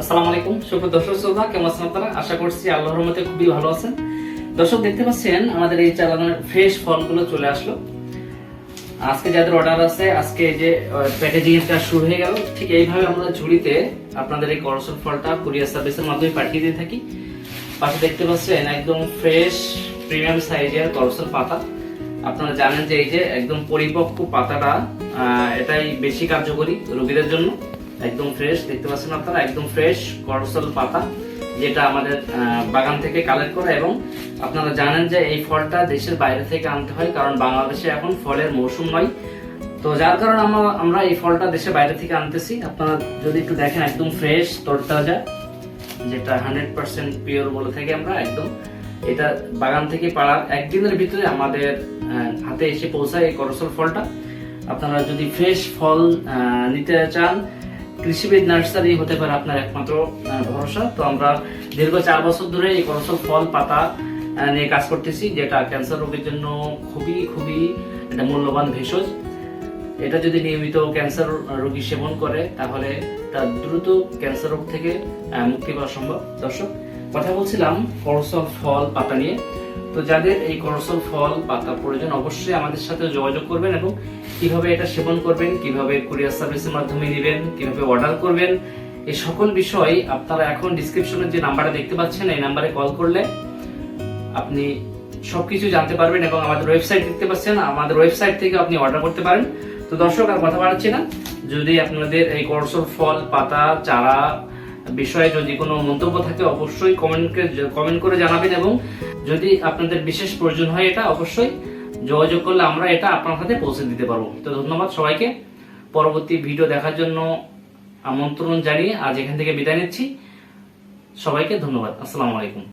আসসালামু আলাইকুম। সুপ্রিয় দর্শক শ্রোতা, কেমন আছেন আপনারা? আশা করছি আল্লাহর রহমতে খুবই ভালো আছেন। দর্শক, দেখতে পাচ্ছেন, আমাদের এই চালানোর ফ্রেশ ফলগুলো চলে আসলো। আজকে যাদের অর্ডার আছে, আজকে যে প্যাকেজিং কাজ শুরু হয়ে গেল। ঠিক এইভাবে আমরা ঝুড়িতে আপনাদের এই করসল ফলটা কুরিয়ার সার্ভিসের মাধ্যমে পাঠিয়ে দিয়ে থাকি। পাশে দেখতে পাচ্ছেন, একদম ফ্রেশ প্রিমিয়াম সাইজের করসল পাতা। আপনারা জানেন যে এই যে, একদম পরিপক্ক পাতাটা এটাই বেশি কার্যকরী রোগীদের জন্য। একদম ফ্রেশ দেখতে পাচ্ছেন আপনারা? একদম ফ্রেশ করসল পাতা, যেটা আমাদের বাগান থেকে কালেক্ট করা এবং আপনারা জানেন যে এই ফলটা দেশের বাইরে থেকে আনতে হয়, কারণ বাংলাদেশে এখন ফলের মৌসুম নয়। তো যার কারণে আমরা আমরা এই ফলটা দেশের বাইরে থেকে আনতেছি। আপনারা যদি একটু দেখেন, একদম ফ্রেশ তরতাজা, যেটা হান্ড্রেড পার্সেন্ট পিওর বলে থাকি আমরা, একদম। এটা বাগান থেকে পাড়ার একদিনের ভিতরে আমাদের হাতে এসে পৌঁছায় এই করসল ফলটা। আপনারা যদি ফ্রেশ ফল নিতে চান কৃষিবিদ নার্সারি হতে পারে আপনার একমাত্র ভরসা। তো আমরা দীর্ঘ চার বছর ধরে এই করসল ফল, পাতা নিয়ে কাজ করতেছি, যেটা ক্যান্সার রোগের জন্য খুবই খুবই একটা মূল্যবান ভেষজ। এটা যদি নিয়মিত ক্যান্সার রোগী সেবন করে, তাহলে তার দ্রুত ক্যান্সার রোগ থেকে মুক্তি পাওয়া সম্ভব। দর্শক, কথা বলছিলাম করসল ফল, পাতা নিয়ে। তো যাদের এই করসল ফল পাতা প্রয়োজন, অবশ্যই আমাদের সাথে যোগাযোগ করবেন এবং কীভাবে এটা সেবন করবেন, কীভাবে কুরিয়ার সার্ভিসের মাধ্যমে নেবেন কীভাবে অর্ডার করবেন এই সকল বিষয় আপনারা এখন ডিসক্রিপশনে যে নাম্বারটা দেখতে পাচ্ছেন, এই নাম্বারে কল করলে আপনি সবকিছু জানতে পারবেন এবং আমাদের ওয়েবসাইট দেখতে পাচ্ছেন, আমাদের ওয়েবসাইট থেকে আপনি অর্ডার করতে পারেন। তো দর্শক আর কথা বাড়াচ্ছি না, যদি আপনাদের এই করসল ফল, পাতা, চারা বিষয়ে যদি কোনো মন্তব্য থাকে, অবশ্যই কমেন্ট কমেন্ট করে জানাবেন এবং যদি আপনাদের বিশেষ প্রয়োজন হয় এটা, অবশ্যই যোগাযোগ করলে আমরা এটা আপনার হাতে পৌঁছে দিতে পারব। তো ধন্যবাদ সবাইকে। পরবর্তী ভিডিও দেখার জন্য আমন্ত্রণ জানিয়ে আজ এখান থেকে বিদায় নিচ্ছি। সবাইকে ধন্যবাদ। আসসালামু আলাইকুম।